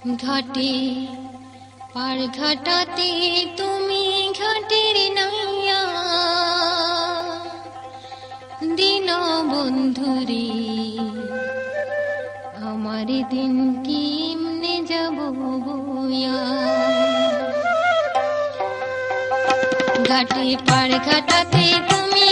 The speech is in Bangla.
ঘাটে, পার ঘাটাতে তুমি ঘাটের নাইয়া। দিন বন্ধুরে, আমার দিন কিমনে যাব বইয়া। ঘাটে, পার ঘাটাতে তুমি